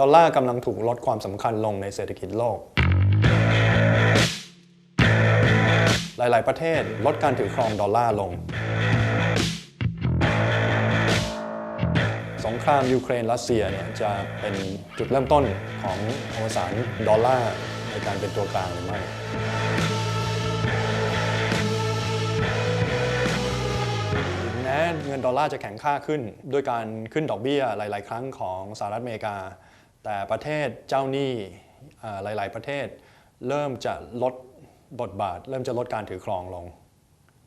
ดอลลาร์กำลังถูกลดความสำคัญลงในเศรษฐกิจโลก หลาย ๆ ประเทศลดการถือครองดอลลาร์ลง สงครามยูเครนรัสเซียเนี่ยจะเป็นจุดเริ่มต้นของอวสานดอลลาร์ในการเป็นตัวกลางหรือไม่แม้เงินดอลลาร์จะแข็งค่าขึ้น ด้วยการขึ้นดอกเบี้ยหลาย ๆ ครั้งของสหรัฐอเมริกา แต่ประเทศเจ้าหนี้หลาย ๆ ประเทศ เริ่มจะลดบทบาท เริ่มจะลดการถือครองลง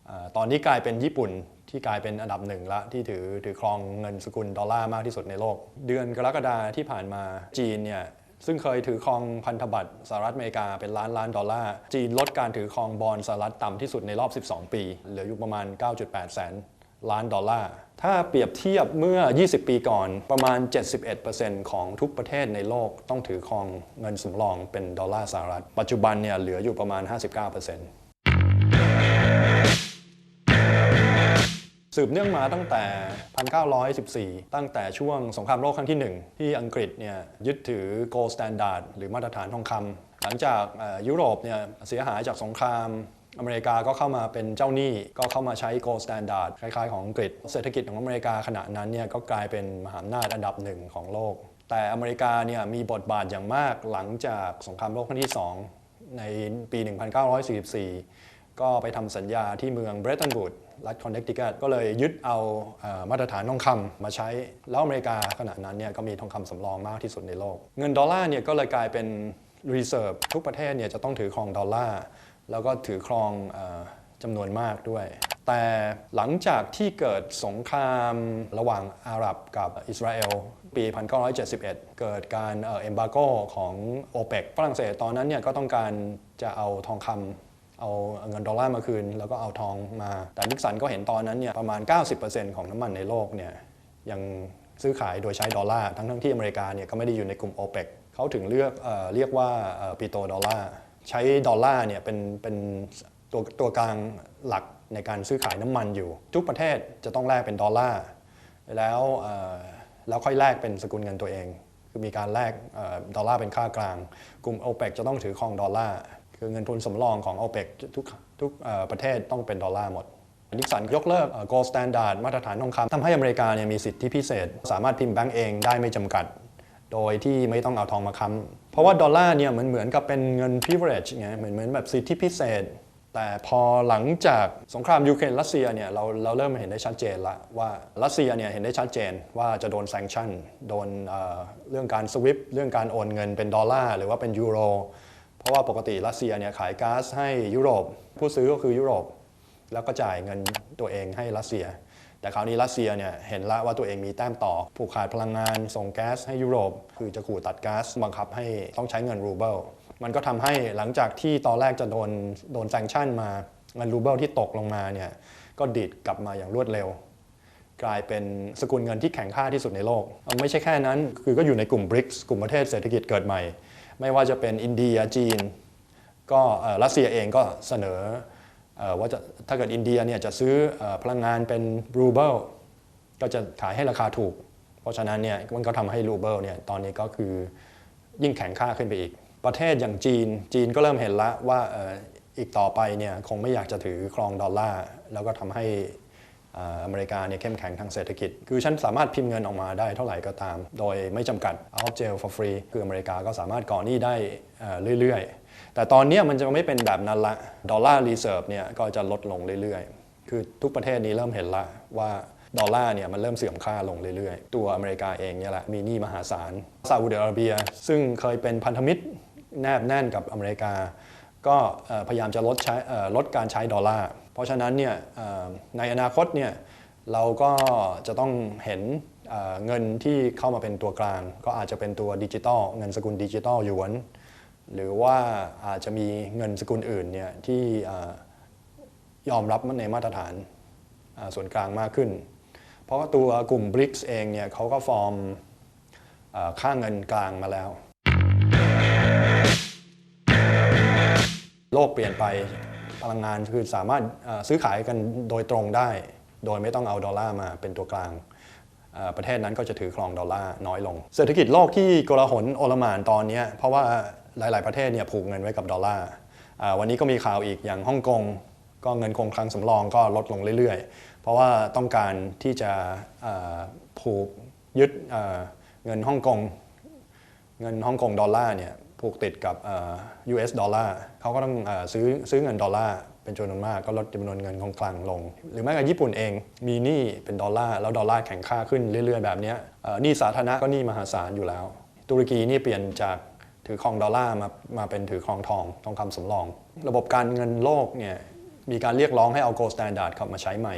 อตอนนี้กลายเป็นญี่ปุ่นที่กลายเป็นอันดับหนึ่งละที่ถือถือครองเงินสกุลดอลลาร์มากที่สุดในโลก เดือนกรกฎาที่ผ่านมาจีนเนี่ยซึ่งเคยถือครองพันธบัตรสหรัฐอเมริกาเป็นล้านล้านดอลลาร์จีนลดการถือครองบอลสหรัฐต่ำที่สุดในรอบ 12 ปี เหลืออยู่ประมาณ 9.8 แสน ล้านดอลลาร์ ถ้าเปรียบเทียบเมื่อ 20 ปีก่อน ประมาณ 71%ของทุกประเทศในโลกต้องถือครองเงินสำรองเป็นดอลลาร์สหรัฐ ปัจจุบันเนี่ยเหลืออยู่ประมาณ 59%สืบเนื่องมาตั้งแต่ 1914 ตั้งแต่ช่วงสงครามโลกครั้งที่ 1 ที่อังกฤษเนี่ยยึดถือ gold standard หรือมาตรฐานทองคำหลังจากยุโรปเนี่ยเสียหายจากสงคราม อเมริกาก็เข้ามาเป็นเจ้าหนี้ก็เข้ามาใช้ gold standard คล้ายๆของอังกฤษ เศรษฐกิจของอเมริกาขณะนั้นเนี่ยก็กลายเป็นมหาอำนาจอันดับหนึ่งของโลก แต่อเมริกาเนี่ยมีบทบาทอย่างมากหลังจากสงครามโลกครั้งที่ 2 ในปี 1944 ก็ไปทำสัญญาที่เมืองเบรตันบูดรัฐคอนเนคติคัตก็เลยยึดเอามาตรฐานทองคำมาใช้ แล้วอเมริกาขณะนั้นเนี่ยก็มีทองคำสำรองมากที่สุดในโลก เงินดอลลาร์เนี่ยก็เลยกลายเป็น reserve ทุกประเทศเนี่ยจะต้องถือครองดอลลาร์ แล้วก็ถือครองจำนวนมากด้วย แต่หลังจากที่เกิดสงครามระหว่างอาหรับกับอิสราเอลปี 1971 เกิดการเอ็มบาโกของโอเปกฝรั่งเศสตอนนั้นเนี่ยก็ต้องการจะเอาทองคำเอาเงินดอลลาร์มาคืน แล้วก็เอาทองมา แต่นิกสันก็เห็นตอนนั้นเนี่ยประมาณ 90%ของน้ำมันในโลกเนี่ยยังซื้อขายโดยใช้ดอลลาร์ทั้งๆที่อเมริกาเนี่ยก็ไม่ได้อยู่ในกลุ่มโอเปกเขาถึงเลือกเอเรียกว่าปิโตดอลลาร์ ใช้ดอลลาร์เนี่ยเป็นเป็นตัวตัวกลางหลักในการซื้อขายน้ำมันอยู่ ทุกประเทศจะต้องแลกเป็นดอลลาร์แล้วแล้วค่อยแลกเป็นสกุลเงินตัวเอง คือมีการแลกอดอลลาร์เป็นค่ากลาง กลุ่มโอเปกจะต้องถือครองดอลลาร์คือเงินทุนสำรองของโอเปกทุกทุกประเทศต้องเป็นดอลลาร์หมดนิกสันยกเลิก gold standard มาตรฐานทองคำทำให้อเมริกาเนี่ยมีสิทธิพิเศษ สามารถพิมพ์แบงก์เองได้ไม่จำกัด โดยที่ไม่ต้องเอาทองมาค้ำเพราะว่าดอลลาร์เนี่ยมันเหมือนกับเป็นเงิน privilege ไงเหมือนเหมือนแบบสิทธิพิเศษ แต่พอหลังจากสงครามยูเครนรัสเซียเนี่ยเราเราเริ่มเห็นได้ชัดเจนละว่ารัสเซียเนี่ยเห็นได้ชัดเจนว่าจะโดนแซงชั่นโดนเเรื่องการสวิปเรื่องการโอนเงินเป็นดอลลาร์หรือว่าเป็นยูโรเพราะว่าปกติรัสเซียเนี่ยขายก๊าซให้ยุโรป ผู้ซื้อก็คือยุโรป แล้วก็จ่ายเงินตัวเองให้รัสเซีย แต่คราวนี้รัสเซียเนี่ยเห็นละว่าตัวเองมีแต้มต่อ ผูกขาดพลังงาน ส่งแก๊สให้ยุโรป คือจะขู่ตัดก๊าซบังคับให้ต้องใช้เงินรูเบิลมันก็ทำให้หลังจากที่ตอนแรกจะโดนโดนแซงชั่นมาเงินรูเบิลที่ตกลงมาเนี่ยก็ดีดกลับมาอย่างรวดเร็ว กลายเป็นสกุลเงินที่แข็งค่าที่สุดในโลก ไม่ใช่แค่นั้น คือก็อยู่ในกลุ่ม BRICS กลุ่มประเทศเศรษฐกิจเกิดใหม่ ไม่ว่าจะเป็นอินเดียจีน ก็รัสเซียเองก็เสนอ ว่าจะถ้าเกิดอินเดียเนี่ยจะซื้อพลังงานเป็นรูเบิลก็จะขายให้ราคาถูก เพราะฉะนั้นเนี่ยมันก็ทำให้รูเบิลเนี่ยตอนนี้ก็คือยิ่งแข็งค่าขึ้นไปอีก ประเทศอย่างจีนจีนก็เริ่มเห็นละว่าอีกต่อไปเนี่ยคงไม่อยากจะถือครองดอลลาร์แล้วก็ทำให้ อเมริกาเนี่ยเข้มแข็งทางเศรษฐกิจ คือฉันสามารถพิมพ์เงินออกมาได้เท่าไหร่ก็ตาม โดยไม่จำกัด out of jail for free คืออเมริกาก็สามารถก่อหนี้ได้เรื่อยๆ แต่ตอนนี้มันจะไม่เป็นแบบนั้นละ ดอลลาร์รีเซิร์ฟเนี่ยก็จะลดลงเรื่อยๆ คือทุกประเทศนี้เริ่มเห็นละว่าดอลลาร์เนี่ยมันเริ่มเสื่อมค่าลงเรื่อยๆ ตัวอเมริกาเองเนี่ยแหละมีหนี้มหาศาลซาอุดิอาระเบีย ซึ่งเคยเป็นพันธมิตรแนบแน่นกับอเมริกา ก็พยายามจะลดใช้ลดการใช้ดอลลาร์ เพราะฉะนั้นเนี่ยในอนาคตเนี่ยเราก็จะต้องเห็นเงินที่เข้ามาเป็นตัวกลาง ก็อาจจะเป็นตัวดิจิตอลเงินสกุลดิจิตอลหยวน หรือว่าอาจจะมีเงินสกุลอื่นเนี่ยที่เอ่อยอมรับในมาตรฐานส่วนกลางมากขึ้น เพราะว่าตัวกลุ่ม BRICS เองเนี่ยเขาก็ฟอร์มค่าเงินกลางมาแล้ว โลกเปลี่ยนไปพลังงานคือสามารถซื้อขายกันโดยตรงได้ โดยไม่ต้องเอาดอลลาร์มาเป็นตัวกลาง ประเทศนั้นก็จะถือครองดอลลาร์น้อยลง เศรษฐกิจโลกที่โกลาหลโอลมานตอนนี้เพราะว่าหลาย ๆ ประเทศเนี่ยผูกเงินไว้กับดอลลาร์วันนี้ก็มีข่าวอีกอย่างฮ่องกงก็เงินคงคลังสำรองก็ลดลงเรื่อย ๆ เพราะว่าต้องการที่จะผูกยึดเงินฮ่องกงเงินฮ่องกงดอลลาร์เนี่ย ผูกติดกับ US ดอลลาร์เขาก็ต้องซื้อซื้อเงินดอลลาร์เป็นจำนวนมากก็ลดจำนวนเงินคงคลังลง หรือแม้กระทั่งญี่ปุ่นเองมีหนี้เป็นดอลลาร์แล้วดอลลาร์แข็งค่าขึ้นเรื่อยๆ แบบนี้หนี้สาธารณะก็หนี้มหาศาลอยู่แล้ว ตุรกีนี่เปลี่ยนจากถือครองดอลลาร์มามาเป็นถือครองทองทองคำสำรอง ระบบการเงินโลกเนี่ยมีการเรียกร้องให้เอา gold standard กลับมาใช้ใหม่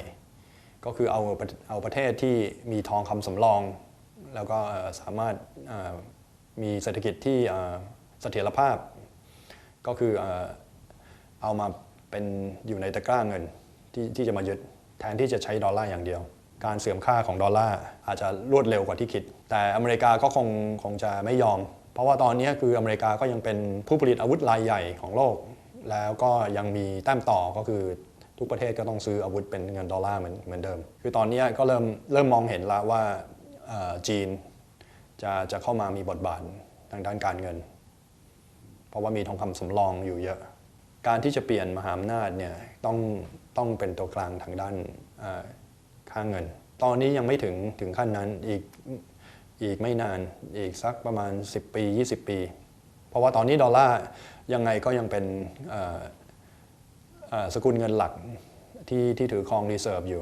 ก็คือเอาประเอาประเทศที่มีทองคำสำรอง แล้วก็สามารถมีเศรษฐกิจที่ เสถียรภาพ ก็คือเอามาเป็นอยู่ในตะกร้าเงินที่ที่จะมายึดแทนที่จะใช้ดอลลาร์อย่างเดียว การเสื่อมค่าของดอลลาร์อาจจะรวดเร็วกว่าที่คิด แต่อเมริกาก็คงคงจะไม่ยอม เพราะว่าตอนนี้คืออเมริกาก็ยังเป็นผู้ผลิตอาวุธรายใหญ่ของโลก แล้วก็ยังมีแต้มต่อก็คือทุกประเทศก็ต้องซื้ออาวุธเป็นเงินดอลลาร์เหมือนเหมือนเดิม คือตอนนี้ก็เริ่มเริ่มมองเห็นแล้วว่าจีนจะจะเข้ามามีบทบาททางด้านการเงิน เพราะว่ามีทองคำสำรองอยู่เยอะ การที่จะเปลี่ยนมหาอำนาจเนี่ยต้องต้องเป็นตัวกลางทางด้านค่าเงิน ตอนนี้ยังไม่ถึงถึงขั้นนั้นอีกอีกไม่นานอีกสักประมาณ 10 ปี 20 ปี เพราะว่าตอนนี้ดอลลาร์ยังไงก็ยังเป็นสกุลเงินหลักที่ที่ถือครองรีเซิร์ฟอยู่